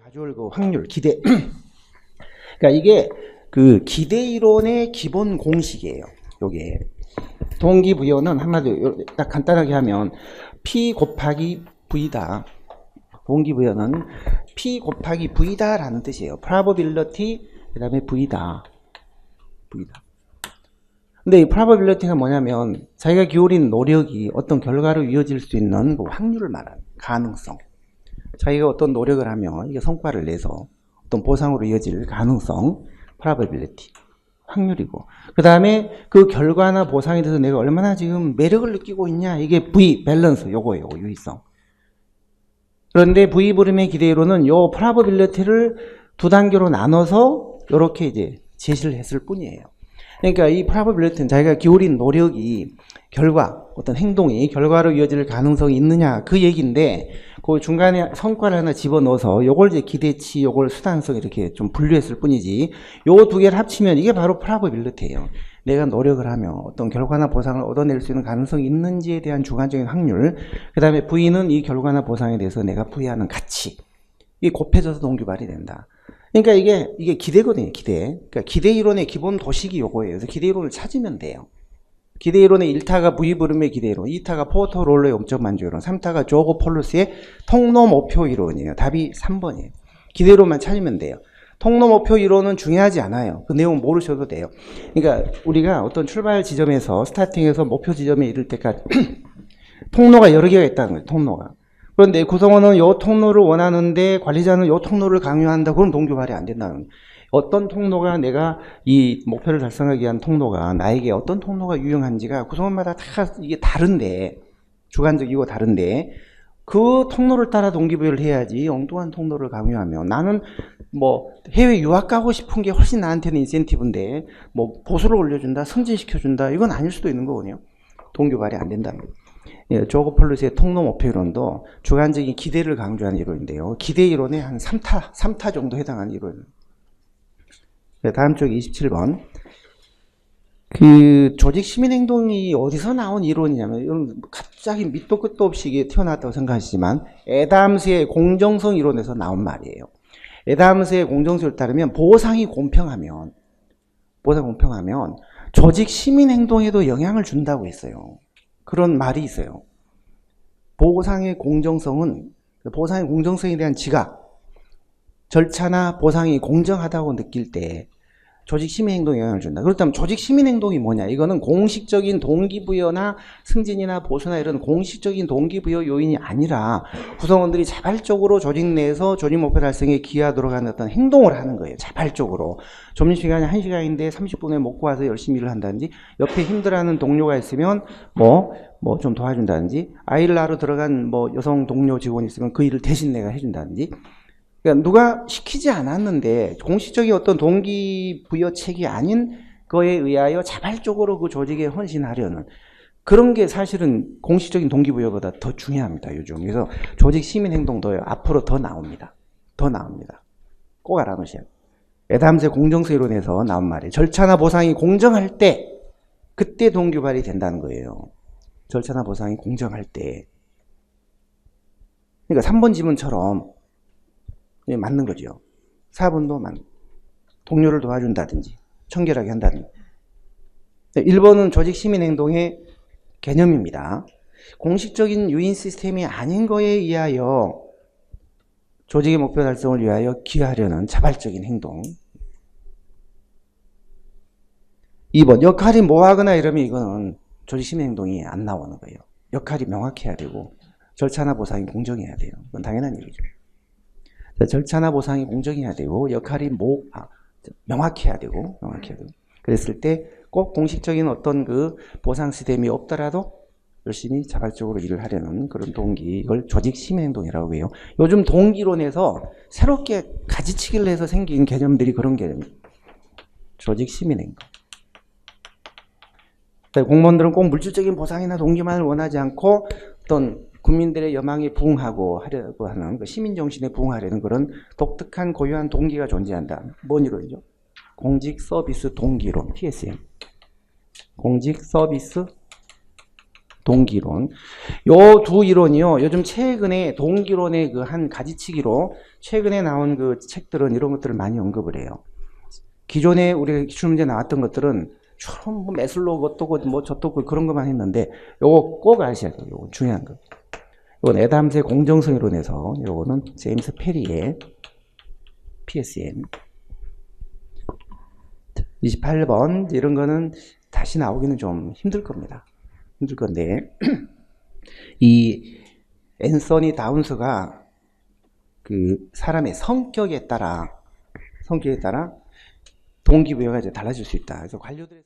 가져올 그 확률, 기대. 그러니까 이게 그 기대 이론의 기본 공식이에요. 요게. 동기부여는 한마디로 요- 딱 간단하게 하면 P 곱하기 V다. 동기부여는 P 곱하기 V다라는 뜻이에요. probability 그다음에 V다. V다. 근데 이 probability가 뭐냐면 자기가 기울인 노력이 어떤 결과로 이어질 수 있는 그 확률을 말하는 가능성. 자기가 어떤 노력을 하면 이게 성과를 내서 어떤 보상으로 이어질 가능성, probability, 확률이고. 그 다음에 그 결과나 보상에 대해서 내가 얼마나 지금 매력을 느끼고 있냐 이게 V, 밸런스 요거예요 유의성. 그런데 V 부름의 기대로는 요 probability를 두 단계로 나눠서 이렇게 이제 제시를 했을 뿐이에요. 그러니까 이 probability는 자기가 기울인 노력이 결과, 어떤 행동이 결과로 이어질 가능성이 있느냐 그 얘기인데 그 중간에 성과를 하나 집어넣어서 요걸 이제 기대치, 요걸 수단성 이렇게 좀 분류했을 뿐이지 요 두 개를 합치면 이게 바로 probability예요. 내가 노력을 하면 어떤 결과나 보상을 얻어낼 수 있는 가능성이 있는지에 대한 주관적인 확률 그 다음에 V는 이 결과나 보상에 대해서 내가 부여하는 가치 이게 곱해져서 동기발이 된다. 그러니까 이게 이게 기대거든요, 기대. 그러니까 기대 이론의 기본 도식이 요거예요. 그래서 기대 이론을 찾으면 돼요. 기대 이론의 1타가 V 부름의 기대 이론, 2타가 포터 롤러의 om적 만족 이론, 3타가 조고 폴루스의 통로 목표 이론이에요. 답이 3번이에요. 기대 이론만 찾으면 돼요. 통로 목표 이론은 중요하지 않아요. 그 내용 모르셔도 돼요. 그러니까 우리가 어떤 출발 지점에서 스타팅에서 목표 지점에 이를 때까지 통로가 여러 개가 있다는 거예요. 통로가. 그런데 구성원은 요 통로를 원하는데 관리자는 요 통로를 강요한다. 그럼 동기 발휘 안 된다는 거예요. 어떤 통로가 내가 이 목표를 달성하기 위한 통로가 나에게 어떤 통로가 유용한지가 구성원마다 다 이게 다른데 주관적이고 다른데 그 통로를 따라 동기부여를 해야지 엉뚱한 통로를 강요하면 나는 뭐 해외 유학 가고 싶은 게 훨씬 나한테는 인센티브인데 뭐 보수를 올려준다 승진시켜준다 이건 아닐 수도 있는 거거든요. 동기발이 안 거예요 예, 조거 폴루스의 통로 목표 이론도 주관적인 기대를 강조하는 이론인데요. 기대 이론에 한 3타 3타 정도 해당하는 이론 네, 다음 쪽 27번 그 조직 시민 행동이 어디서 나온 이론이냐면 이건 갑자기 밑도 끝도 없이 이게 튀어나왔다고 생각하시지만 에담스의 공정성 이론에서 나온 말이에요. 에담스의 공정성을 따르면 보상이 공평하면 보상 공평하면 조직 시민 행동에도 영향을 준다고 했어요. 그런 말이 있어요. 보상의 공정성은 보상의 공정성에 대한 지각 절차나 보상이 공정하다고 느낄 때 조직 시민 행동에 영향을 준다. 그렇다면 조직 시민 행동이 뭐냐? 이거는 공식적인 동기부여나 승진이나 보수나 이런 공식적인 동기부여 요인이 아니라 구성원들이 자발적으로 조직 내에서 조직 목표 달성에 기여하도록 하는 어떤 행동을 하는 거예요. 자발적으로. 점심시간이 1시간인데 30분에 먹고 와서 열심히 일을 한다든지 옆에 힘들어하는 동료가 있으면 뭐 뭐 좀 도와준다든지 아이를 낳으러 들어간 뭐 여성 동료 직원이 있으면 그 일을 대신 내가 해준다든지 그러니까 누가 시키지 않았는데 공식적인 어떤 동기부여책이 아닌 거에 의하여 자발적으로 그 조직에 헌신하려는 그런 게 사실은 공식적인 동기부여보다 더 중요합니다. 요즘. 그래서 조직 시민 행동도 앞으로 더 나옵니다. 더 나옵니다. 꼭 알아놓으셔야 돼요. 에담스의 공정성 이론에서 나온 말이에요. 절차나 보상이 공정할 때 그때 동기 발이 된다는 거예요. 절차나 보상이 공정할 때. 그러니까 3번 지문처럼 예, 맞는 거죠. 4번도 맞 동료를 도와준다든지 청결하게 한다든지 1번은 조직 시민 행동의 개념입니다. 공식적인 유인 시스템이 아닌 거에 의하여 조직의 목표 달성을 위하여 기여하려는 자발적인 행동 2번 역할이 뭐하거나 이러면 이거는 조직 시민 행동이 안 나오는 거예요. 역할이 명확해야 되고 절차나 보상이 공정해야 돼요. 그건 당연한 얘기죠. 자, 절차나 보상이 공정해야 되고 역할이 뭐 아, 명확해야 되고 명확해야 되고 그랬을 때 꼭 공식적인 어떤 그 보상 시스템이 없더라도 열심히 자발적으로 일을 하려는 그런 동기 이걸 조직 시민 행동이라고 해요. 요즘 동기론에서 새롭게 가지치기를 해서 생긴 개념들이 그런 개념이에요. 조직 시민 행동. 네, 공무원들은 꼭 물질적인 보상이나 동기만을 원하지 않고 어떤 국민들의 여망에 부응하고 하려고 하는 그 시민 정신에 부응하려는 그런 독특한 고유한 동기가 존재한다. 뭔 이론이죠? 공직 서비스 동기론 (PSM). 공직 서비스 동기론. 요 두 이론이요. 요즘 최근에 동기론의 그 한 가지치기로 최근에 나온 그 책들은 이런 것들을 많이 언급을 해요. 기존에 우리 기출문제 나왔던 것들은 처음 뭐 매슬로 어떻고 뭐 저떻고 그런 것만 했는데 요거 꼭 아셔야 돼요. 요거 중요한 거. 이건 에담스의 공정성 이론에서 요거는 제임스 페리의 PSM 28번 이런 거는 다시 나오기는 좀 힘들 겁니다. 힘들 건데 이 앤서니 다운스가 그 사람의 성격에 따라 성격에 따라 동기부여가 이제 달라질 수 있다. 그래서 관료들의